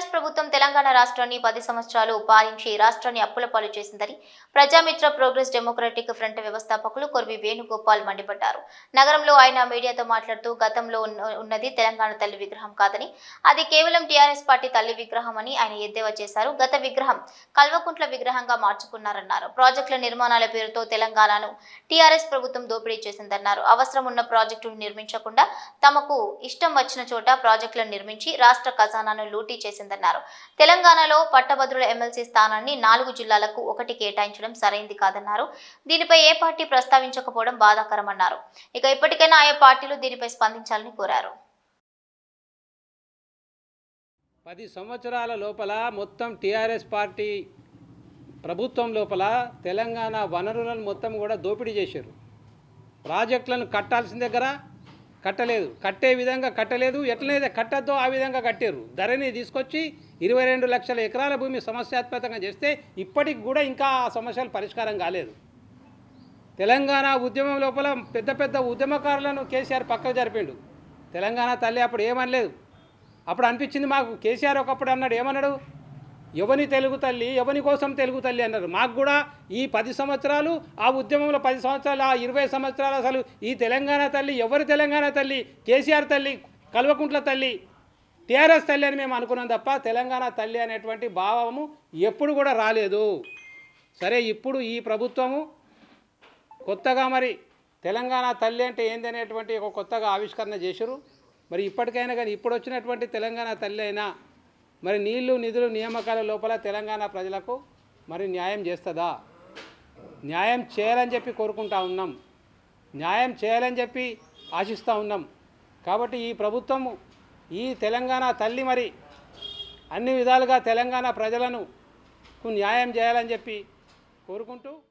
TRS ప్రభుత్వం తెలంగాణ రాష్ట్రాన్ని పది సంవత్సరాలు పాలించి రాష్ట్రాన్ని అప్పుల పాలు చేసిందని ప్రజామిత్ర ప్రోగ్రెస్ డెమోక్రటిక్ ఫ్రంట్ వ్యవస్థాపకులు కొర్వి వేణుగోపాల్ మండిపడ్డారు. నగరంలో ఆయన మీడియాతో మాట్లాడుతూ గతంలో ఉన్నది తెలంగాణ తల్లి విగ్రహం కాదని అది కేవలం టీఆర్ఎస్ పార్టీ తల్లి విగ్రహం అని ఆయన ఎద్దేవా చేశారు. గత విగ్రహం కల్వకుంట్ల విగ్రహంగా మార్చుకున్నారన్నారు. ప్రాజెక్టుల నిర్మాణాల పేరుతో తెలంగాణను టీఆర్ఎస్ ప్రభుత్వం దోపిడీ చేసిందన్నారు. అవసరం ఉన్న ప్రాజెక్టులు నిర్మించకుండా తమకు ఇష్టం వచ్చిన చోట ప్రాజెక్టులను నిర్మించి రాష్ట్ర ఖజానాను లూటీ చేసింది చేసిందన్నారు తెలంగాణలో పట్టభద్రుల ఎమ్మెల్సీ స్థానాన్ని నాలుగు జిల్లాలకు ఒకటి కేటాయించడం సరైంది కాదన్నారు. దీనిపై ఏ పార్టీ ప్రస్తావించకపోవడం బాధాకరమన్నారు. ఇక ఇప్పటికైనా ఆయా పార్టీలు దీనిపై స్పందించాలని కోరారు. పది సంవత్సరాల లోపల మొత్తం టీఆర్ఎస్ పార్టీ ప్రభుత్వం లోపల తెలంగాణ వనరులను మొత్తం కూడా దోపిడీ చేశారు. ప్రాజెక్టులను కట్టాల్సిన దగ్గర కట్టలేదు. కట్టే విధంగా కట్టలేదు. ఎట్లనైతే కట్టద్దో ఆ విధంగా కట్టారు ధరని తీసుకొచ్చి ఇరవై రెండు లక్షల ఎకరాల భూమి సమస్యాత్మకంగా చేస్తే ఇప్పటికి కూడా ఇంకా ఆ సమస్యలు పరిష్కారం కాలేదు. తెలంగాణ ఉద్యమం లోపల పెద్ద పెద్ద ఉద్యమకారులను కేసీఆర్ పక్కకు జరిపిండు. తెలంగాణ తల్లి అప్పుడు ఏమనలేదు. అప్పుడు అనిపించింది మాకు. కేసీఆర్ ఒకప్పుడు అన్నాడు ఏమన్నాడు? ఎవని తెలుగు తల్లి ఎవని కోసం తెలుగు తల్లి అన్నారు మాకు కూడా ఈ పది సంవత్సరాలు ఆ ఉద్యమంలో పది సంవత్సరాలు ఆ ఇరవై సంవత్సరాలు అసలు ఈ తెలంగాణ తల్లి ఎవరి తెలంగాణ తల్లి కేసీఆర్ తల్లి కల్వకుంట్ల తల్లి టీఆర్ఎస్ తల్లి అని మేము అనుకున్నాం తప్ప తెలంగాణ తల్లి అనేటువంటి భావము ఎప్పుడు కూడా రాలేదు. సరే ఇప్పుడు ఈ ప్రభుత్వము కొత్తగా మరి తెలంగాణ తల్లి అంటే ఏంది అనేటువంటి ఒక కొత్తగా ఆవిష్కరణ చేశారు మరి ఇప్పటికైనా కానీ ఇప్పుడు వచ్చినటువంటి తెలంగాణ తల్లి అయినా మరి నీళ్ళు నిధులు నియామకాల లోపల తెలంగాణ ప్రజలకు మరి న్యాయం చేస్తుందా? న్యాయం చేయాలని చెప్పి కోరుకుంటా ఉన్నాం. న్యాయం చేయాలని చెప్పి ఆశిస్తూ ఉన్నాం. కాబట్టి ఈ ప్రభుత్వము ఈ తెలంగాణ తల్లి మరి అన్ని విధాలుగా తెలంగాణ ప్రజలను కు న్యాయం చేయాలని చెప్పి కోరుకుంటూ